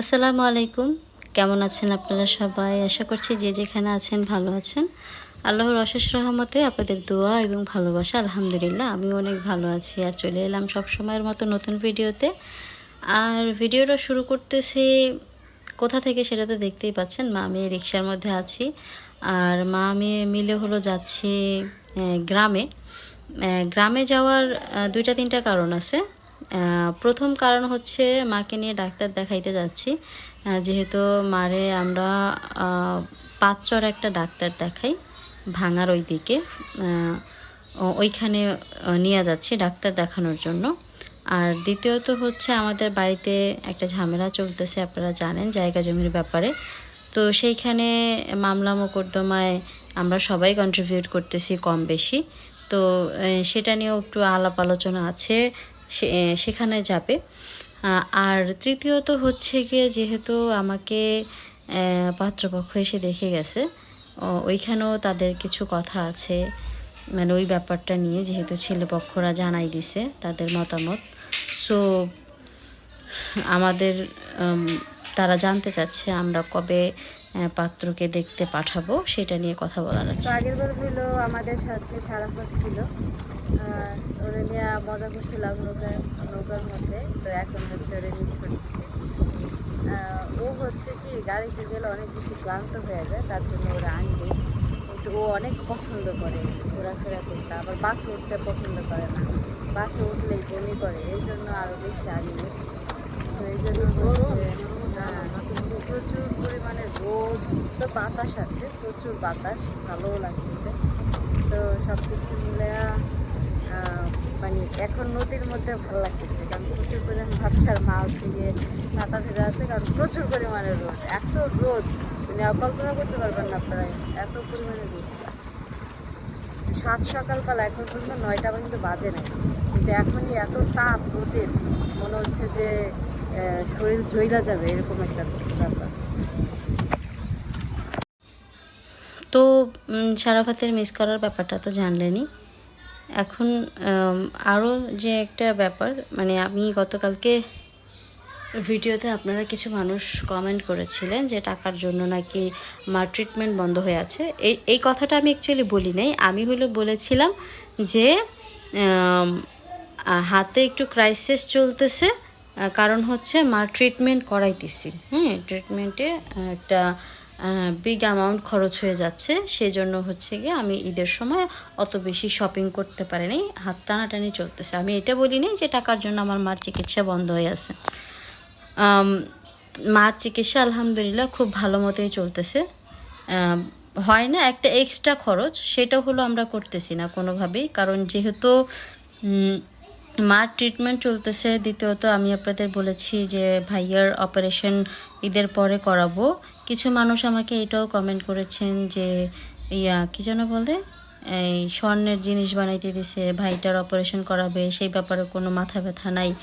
আসসালামু আলাইকুম। কেমন আছেন আপনারা সবাই? আশা করছি যে যেখানে আছেন ভালো আছেন। আল্লাহর অশেষ রহমতে আপনাদের দোয়া এবং ভালোবাসা, আলহামদুলিল্লাহ, আমি অনেক ভালো আছি। আর চলে এলাম সব সময়ের মতো নতুন ভিডিওতে। আর ভিডিওটা শুরু করতেছি কোথা থেকে সেটা তো দেখতেই পাচ্ছেন, মা আমি রিক্সার মধ্যে আছি। আর মা আমি মিলে হলো যাচ্ছি গ্রামে। গ্রামে যাওয়ার দুইটা তিনটা কারণ আছে। প্রথম কারণ হচ্ছে মাকে নিয়ে ডাক্তার দেখাইতে যাচ্ছি। যেহেতু মারে আমরা পাঁচচর একটা ডাক্তার দেখাই ভাঙার ওই দিকে ওইখানে নিয়ে যাচ্ছি ডাক্তার দেখানোর জন্য। আর দ্বিতীয়ত হচ্ছে আমাদের বাড়িতে একটা ঝামেলা চলতেছে, আপনারা জানেন জায়গা জমির ব্যাপারে। তো সেইখানে মামলা মোকদ্দমায় আমরা সবাই কন্ট্রিবিউট করতেছি কম বেশি। তো সেটা নিয়েও একটু আলাপ আলোচনা আছে। সেখানে যাবে। আর তৃতীয়ত হচ্ছে গিয়ে যেহেতু আমাকে পাত্রপক্ষ এসে দেখে গেছে ওইখানেও তাদের কিছু কথা আছে মানে ওই ব্যাপারটা নিয়ে যেহেতু ছেলেপক্ষরা জানাই দিছে তাদের মতামত। সো আমাদের তারা জানতে চাচ্ছে আমরা কবে পাত্রকে দেখতে পাঠাবো, সেটা নিয়ে কথা বলার আছে। আগের হইল আমাদের সাথে সারাফত ছিল। ওরে নিয়ে মজা করছিলাম নৌকার নৌকার মধ্যে। তো এখন হচ্ছে ওরে মিস করতেছি। ও হচ্ছে কি, গাড়িতে গেলে অনেক বেশি ক্লান্ত হয়ে যায়, তার জন্য ওরা আনবে কিন্তু ও অনেক পছন্দ করে ঘোরাফেরা করতে। আবার বাসে উঠতে পছন্দ করে না। বাসে উঠলেই বমি করে, এই জন্য আরও বেশি আনবে তো এই জন্য হচ্ছে, হ্যাঁ, প্রচুর পরিমাণে রোদ তো বাতাস আছে, প্রচুর বাতাস, ভালোও লাগতেছে। তো সব কিছু মিলে মানে এখন নদীর মধ্যে ভালো লাগতেছে, কারণ প্রচুর পরিমাণ ভাবসার মা হচ্ছে গিয়ে ছাতা ধরে আছে, কারণ প্রচুর পরিমাণে রোদ। এত রোদ মানে কল্পনা করতে পারবেন না আপনারা, এত পরিমাণে রোদ। সাত সকালবেলা এখন পর্যন্ত নয়টা পর্যন্ত বাজে নাই, কিন্তু এখনই এত তাপ, রোদের, মনে হচ্ছে যে শরীর জইলা যাবে, এরকম একটা ব্যাপার। তো সারাফাতের মিস করার ব্যাপারটা তো জানলেনই। এখন আরও যে একটা ব্যাপার মানে আমি গতকালকে ভিডিওতে আপনারা কিছু মানুষ কমেন্ট করেছিলেন যে টাকার জন্য নাকি মার ট্রিটমেন্ট বন্ধ হয়ে আছে। এই এই কথাটা আমি অ্যাকচুয়ালি বলি নাই। আমি হলো বলেছিলাম যে হাতে একটু ক্রাইসিস চলতেছে কারণ হচ্ছে মার ট্রিটমেন্ট করাইতেছি। হ্যাঁ ট্রিটমেন্টে একটা বিগ অ্যামাউন্ট খরচ হয়ে যাচ্ছে। সেই জন্য হচ্ছে গিয়ে আমি ঈদের সময় অত বেশি শপিং করতে পারিনি। হাত টানাটানি চলতেছে। আমি এটা বলিনি যে টাকার জন্য আমার মার চিকিৎসা বন্ধ হয়ে আছে। মার চিকিৎসা আলহামদুলিল্লাহ খুব ভালো মতোই চলতেছে। হয় না একটা এক্সট্রা খরচ, সেটা হলো আমরা করতেছি না কোনোভাবেই। কারণ যেহেতু মার ট্রিটমেন্ট চলতেছে, দ্বিতীয়ত আমি আপনাদের বলেছি যে ভাইয়ার অপারেশন ঈদের পরে করাবো। কিছু মানুষ আমাকে এটাও কমেন্ট করেছেন যে, ইয়া, কি যেন বলে? এই স্বর্ণের জিনিস বানাইতে দিছে, ভাইটার অপারেশন করাবে, সেই ব্যাপারে কোনো মাথা ব্যথা নাই।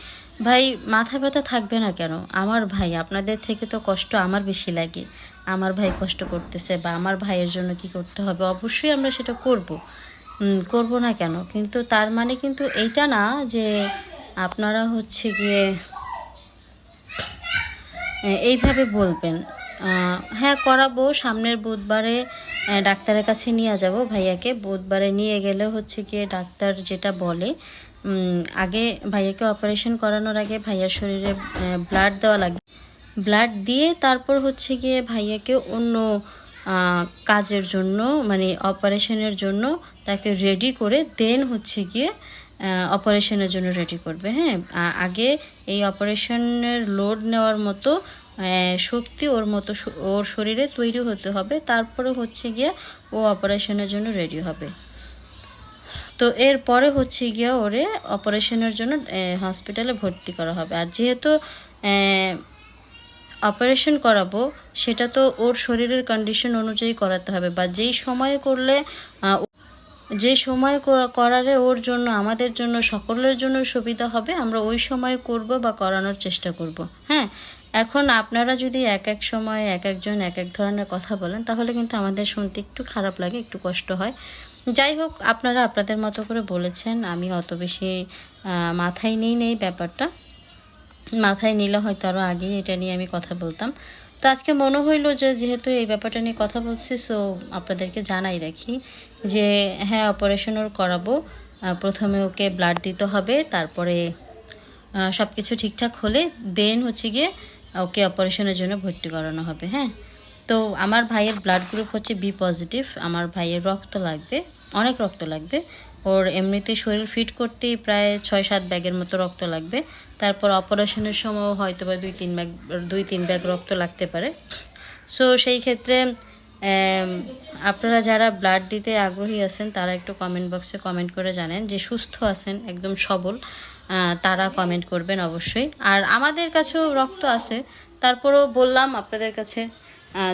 ভাই, মাথা ব্যথা থাকবে না কেন? আমার ভাই, আপনাদের থেকে তো কষ্ট আমার বেশি লাগে। আমার ভাই কষ্ট করতেছে বা আমার ভাইয়ের জন্য কি করতে হবে? অবশ্যই আমরা সেটা করব। করব না কেন? কিন্তু তার মানে কিন্তু এইটা না যে আপনারা হচ্ছে গিয়ে এইভাবে বলবেন। হ্যাঁ করাবো। সামনের বুধবারে ডাক্তারের কাছে নিয়ে যাব ভাইয়াকে। বুধবারে নিয়ে গেলে হচ্ছে গিয়ে ডাক্তার যেটা বলে আগে ভাইয়াকে অপারেশন করানোর আগে ভাইয়ার শরীরে ব্লাড দেওয়া লাগবে। ব্লাড দিয়ে তারপর হচ্ছে গিয়ে ভাইয়াকে অন্য কাজের জন্য মানে অপারেশনের জন্য তাকে রেডি করে দেন হচ্ছে গিয়ে অপারেশনের জন্য রেডি করবে। হ্যাঁ আগে এই অপারেশনের লোড নেওয়ার মতো শক্তি ওর মতো ওর শরীরে তৈরি হতে হবে। তারপরে হচ্ছে গিয়ে ও অপারেশনের জন্য রেডি হবে। তো এরপরে হচ্ছে গিয়ে ওরে অপারেশনের জন্য হসপিটালে ভর্তি করা হবে। আর যেহেতু অপারেশন করাবো, সেটা তো ওর শরীরের কন্ডিশন অনুযায়ী করাতে হবে। বা যেই সময়ে করলে যে সময় করালে ওর জন্য, আমাদের জন্য, সকলের জন্য সুবিধা হবে, আমরা ওই সময় করব বা করানোর চেষ্টা করব। হ্যাঁ? এখন আপনারা যদি এক এক সময় এক একজন এক এক ধরনের কথা বলেন, তাহলে কিন্তু আমাদের শুনতে একটু খারাপ লাগে, একটু কষ্ট হয়। যাই হোক, আপনারা আপনাদের মতো করে বলেছেন, আমি অত বেশি মাথায় নেই নেই ব্যাপারটা। মাথায় নিলে হয়তো আরও আগেই এটা নিয়ে আমি কথা বলতাম। তো আজকে মনে হইল যে, যেহেতু এই ব্যাপারটা নিয়ে কথা বলছি সো আপনাদেরকে জানাই রাখি যে হ্যাঁ অপারেশন ওর করাবো। প্রথমে ওকে ব্লাড দিতে হবে, তারপরে সব কিছু ঠিকঠাক হলে দেন হচ্ছে গিয়ে ওকে অপারেশনের জন্য ভর্তি করানো হবে হ্যাঁ? তো আমার ভাইয়ের ব্লাড গ্রুপ হচ্ছে বি পজিটিভ আমার ভাইয়ের রক্ত লাগবে, অনেক রক্ত লাগবে। ওর এমনিতে শরীর ফিট করতেই প্রায় ছয় সাত ব্যাগের মতো রক্ত লাগবে। তারপর অপারেশনের সময়ও হয়তো বা দুই তিন ব্যাগ, দুই তিন ব্যাগ রক্ত লাগতে পারে। সো সেই ক্ষেত্রে আপনারা যারা ব্লাড দিতে আগ্রহী আছেন তারা একটু কমেন্ট বক্সে কমেন্ট করে জানেন যে সুস্থ আছেন একদম সবল তারা কমেন্ট করবেন অবশ্যই। আর আমাদের কাছেও রক্ত আছে তারপরেও বললাম আপনাদের কাছে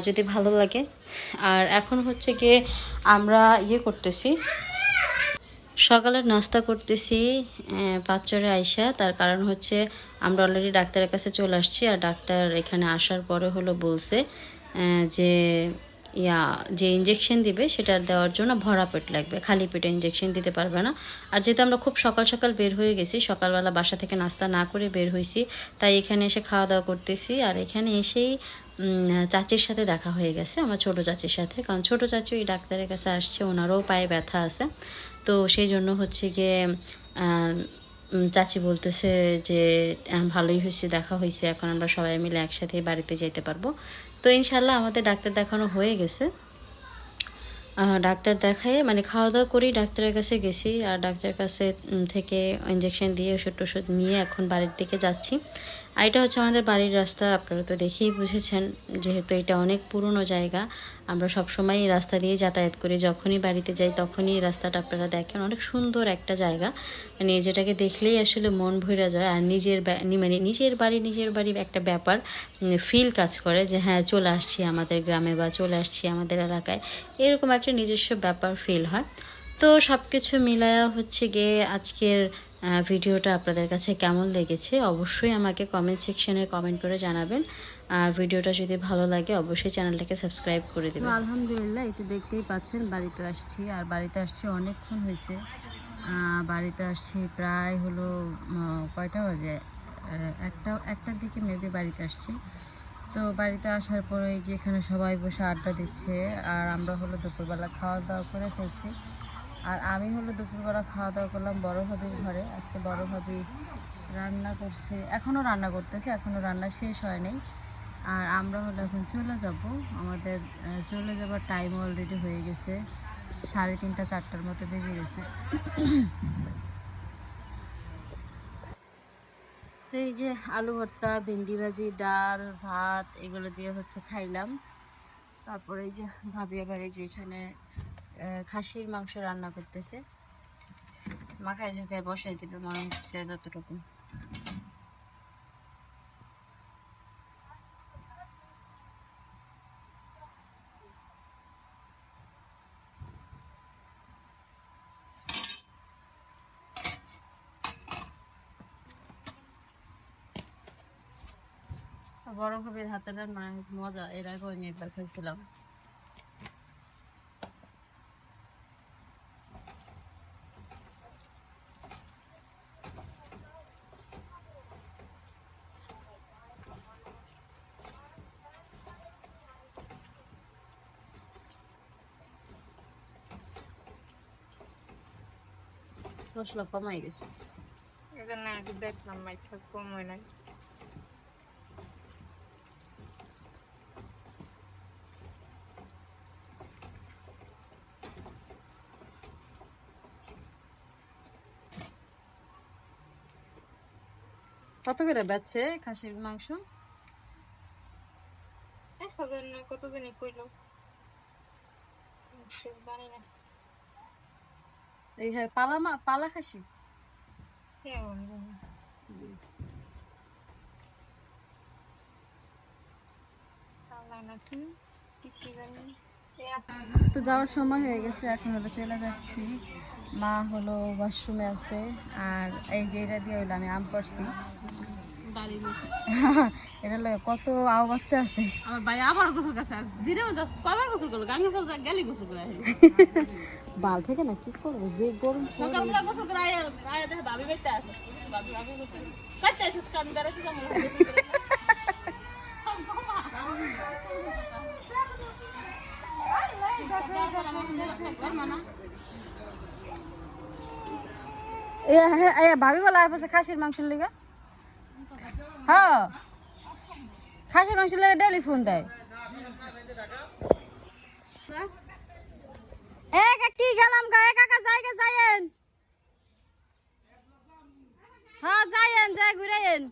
যদি ভালো লাগে। আর এখন হচ্ছে গিয়ে আমরা ইয়ে করতেছি সকালের নাস্তা করতেছি আহ, পাঁচচরে আইসা তার কারণ হচ্ছে আমরা অলরেডি ডাক্তারের কাছে চলে আসছি আর ডাক্তার এখানে আসার পরে হলো বলছে যে ইয়া, যে ইঞ্জেকশন দিবে সেটা দেওয়ার জন্য ভরা পেট লাগবে, খালি পেটে ইঞ্জেকশন দিতে পারবে না। আর যেহেতু আমরা খুব সকাল সকাল বের হয়ে গেছি, সকালবেলা বাসা থেকে নাস্তা না করে বের হয়েছি, তাই এখানে এসে খাওয়া দাওয়া করতেছি। আর এখানে এসেই চাচির সাথে দেখা হয়ে গেছে, আমার ছোট চাচির সাথে। কারণ ছোট চাচি ওই ডাক্তারের কাছে আসছে, ওনারও পায়ে ব্যথা আছে। তো সেই জন্য হচ্ছে গিয়ে চাচি বলতেছে যে ভালোই হয়েছে, দেখা হয়েছে, এখন আমরা সবাই মিলে একসাথে বাড়িতে যেতে পারব। তো ইনশাল্লাহ আমাদের ডাক্তার দেখানো হয়ে গেছে। ডাক্তার দেখায় মানে খাওয়া দাওয়া করেই ডাক্তারের কাছে গেছি, আর ডাক্তারের কাছে থেকে ইঞ্জেকশন দিয়ে ওষুধ টষুধ নিয়ে এখন বাড়ির দিকে যাচ্ছি। আর এটা হচ্ছে আমাদের বাড়ির রাস্তা, আপনারা তো দেখেই বুঝেছেন যেহেতু এটা অনেক পুরনো জায়গা। আমরা সবসময় এই রাস্তা দিয়ে যাতায়াত করি, যখনই বাড়িতে যাই তখনই এই রাস্তাটা আপনারা দেখেন, অনেক সুন্দর একটা জায়গা। মানে যেটাকে দেখলেই আসলে মন ভরে যায় আর নিজের মানে নিজের বাড়ি নিজের বাড়ি একটা ব্যাপার ফিল কাজ করে যে হ্যাঁ চলে আসছি আমাদের গ্রামে বা চলে আসছি আমাদের এলাকায়। এরকম একটা নিজস্ব ব্যাপার ফিল হয়। তো সব কিছু মিলায়া হচ্ছে গিয়ে আজকের ভিডিওটা আপনাদের কাছে কেমন লেগেছে অবশ্যই আমাকে কমেন্ট সেকশনে কমেন্ট করে জানাবেন। আর ভিডিওটা যদি ভালো লাগে অবশ্যই চ্যানেলটাকে সাবস্ক্রাইব করে দেবেন। আলহামদুলিল্লাহ এই তো দেখতেই পাচ্ছেন বাড়িতে আসছি। আর বাড়িতে আসছি অনেকক্ষণ হয়েছে। বাড়িতে আসছি প্রায় হলো কয়টা বাজে? একটা একটার দিকে মেবি বাড়িতে আসছি। তো বাড়িতে আসার পরে এই যে সবাই বসে আড্ডা দিচ্ছে আর আমরা হলো দুপুরবেলা খাওয়া দাওয়া করে ফেলছি। আর আমি হলো দুপুরবেলা খাওয়া দাওয়া করলাম বড় ভাবির ঘরে। আজকে বড় ভাবি রান্না করছে। এখনও রান্না করতেছে এখনও রান্না শেষ হয় নাই আর আমরা হলো এখন চলে যাব। আমাদের চলে যাবার টাইম অলরেডি হয়ে গেছে। সাড়ে তিনটা, চারটার মতো বেজে গেছে। তো এই যে আলু ভর্তা, ভেন্ডি ভাজি, ডাল, ভাত, এগুলো দিয়ে হচ্ছে খাইলাম। তারপরে এই যে ভাবি আবার এই যে এখানে খাসির মাংস রান্না করতেছে। মাখায় ঝুঁকায় বসাই দিবে মনে হচ্ছে যতটুকু। বড় হাতের রান্না মজা, এর আগে আমি একবার খাইছিলাম। মশলা কমাই গেছে। এখানে দেখলাম কম হয় নাই। কত করে বেচছে খাসির মাংস? এক হাজার কত দিনই কইল জানি না এই হ্যাঁ পালা মা পালা খাসি। আপ- তো যাওয়ার সময় হয়ে গেছে এখন হলো চলে যাচ্ছি। মা হলো ওয়াশরুমে আছে আর এই যে এটা দিয়ে হইল আমি আম পারছি এটা কত আও বাচ্চা আছে। আমার ভাই আবার গোসল করছে। দিনে কবার গোসল করল? গাঙ্গে ফল গেলি গোসল করে আসি বাল থেকে না কি করব? যে গরম সকালবেলা গোসল করে আয় আয় দেখে ভাবি বেতে আসে ভাবি ভাবি করতে কাটতে আসিস কান বেড়াতে ভাবি বলা আছে খাসির মাংস লেগে। হ্যাঁ। খাসির মাংস লেগে ডেলি ফোন দেয়। এ কি গেলাম গা? একা একা জায়গা যাইয়েন। হ্যাঁ যাইয়েন, যাই ঘুরাইয়েন।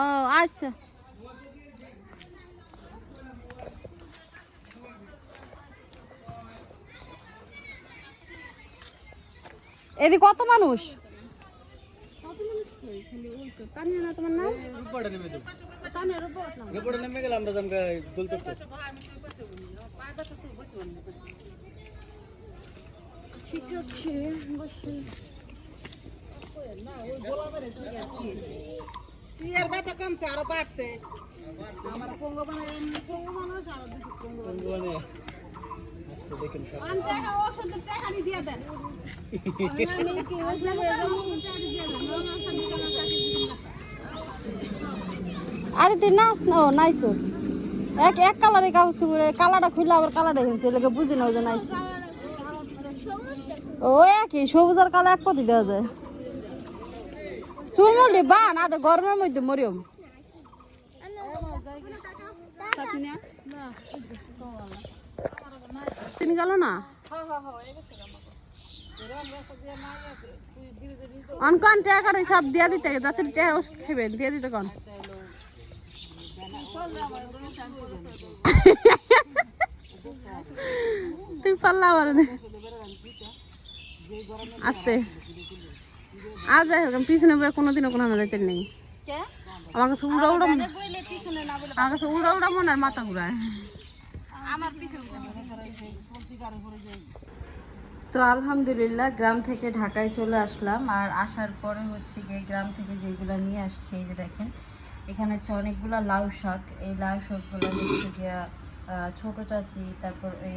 ও আচ্ছা। এদি কত মানুষ? কমছে আরও বাড়ছে আমার মানুষ আরও দেখেন আরে তুই নাচ না ও নাইস এক এক কালারে কাপড় পরে কালারটা খুললে আবার কালার দেখেন ছেলেকে বুঝি না ওই যে নাইস। ও একই সবুজ আর কালো এক পতি দেওয়া যায়। চুল বা না তো গরমের মধ্যে মরিয়ম। তিনি গেল না? অনকন টাকা সব দিয়ে দিতে যাতে টাকা ওষুধ খেবেন দিয়ে দিতে কন। তুই পাল্লা আমার আস্তে। আর যাই হোক পিছনে কোনোদিনও কোনো আমার যাইতে নেই। আমার কাছে উড়া উড়া আমার কাছে উড়া উড়া মনে আর মাথা ঘুরায়। তো আলহামদুলিল্লাহ গ্রাম থেকে ঢাকায় চলে আসলাম। আর আসার পরে হচ্ছে গিয়ে গ্রাম থেকে যেগুলো নিয়ে আসছে এই যে দেখেন এখানে হচ্ছে অনেকগুলো লাউ শাক। এই লাউ শাকগুলো হচ্ছে গিয়া ছোট চাচি তারপর এই,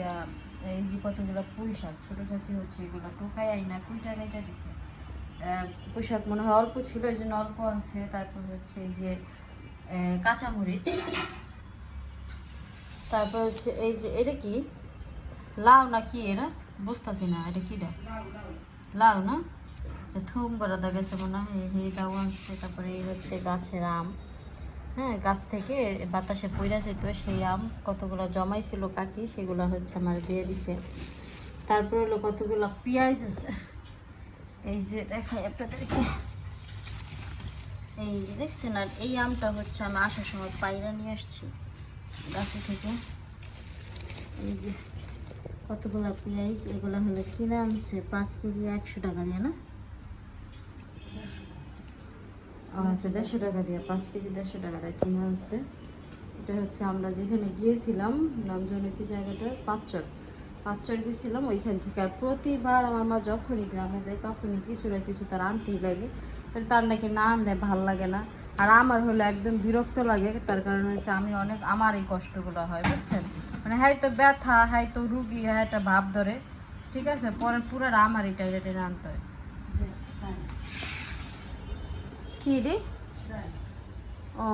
যে কতগুলো পুঁই শাক ছোট চাচি হচ্ছে এগুলো টোকাই আই না কুইটা গাইটা দিছে। পুঁই শাক মনে হয় অল্প ছিল এই জন্য অল্প আনছে। তারপর হচ্ছে এই যে কাঁচামরিচ। তারপর হচ্ছে এই যে, এটা কি? লাউ না কি এরা বুঝতেছি না, এটা কিটা? লাউ না? আচ্ছা থুম করা গেছে মনে হয়, এই লাউ আনছে তারপরে এই হচ্ছে গাছের আম। হ্যাঁ গাছ থেকে বাতাসে পইরা যেত সেই আম, কতগুলো জমাইছিল কাকি, সেগুলো হচ্ছে আমার দিয়ে দিছে। তারপর হলো কতগুলো পেঁয়াজ আছে। এই যে দেখাই আপনাদেরকে। এই দেখছেন, আর এই আমটা হচ্ছে আমি আসার সময় পায়রা নিয়ে আসছি। গাছে থেকে। এই যে কতগুলো পেঁয়াজ, এগুলো হলো কিনে আনছে, পাঁচ কেজি একশো টাকা দিয়ে, না? আচ্ছা দেড়শো টাকা দিয়ে, পাঁচ কেজি দেড়শো টাকা দিয়ে কিনে আনছে। এটা হচ্ছে আমরা যেখানে গিয়েছিলাম নাম জানো কি জায়গাটা? পাঁচচর। পাঁচচর গেছিলাম ওইখান থেকে। আর প্রতিবার আমার মা যখনই গ্রামে যায়, তখনই কিছু না কিছু তার আনতেই লাগে। তার নাকি না আনলে ভালো লাগে না। আর আমার হলো একদম বিরক্ত লাগে তার কারণ হচ্ছে আমি অনেক আমার এই কষ্টগুলো হয় বুঝছেন? মানে হ্যাঁ তো ব্যথা হ্যাঁ তো রুগী হ্যাঁ একটা ভাব ধরে ঠিক আছে? পরে পুরো আমার এটা এটা টেনে আনতে হয়। কি রে? ও।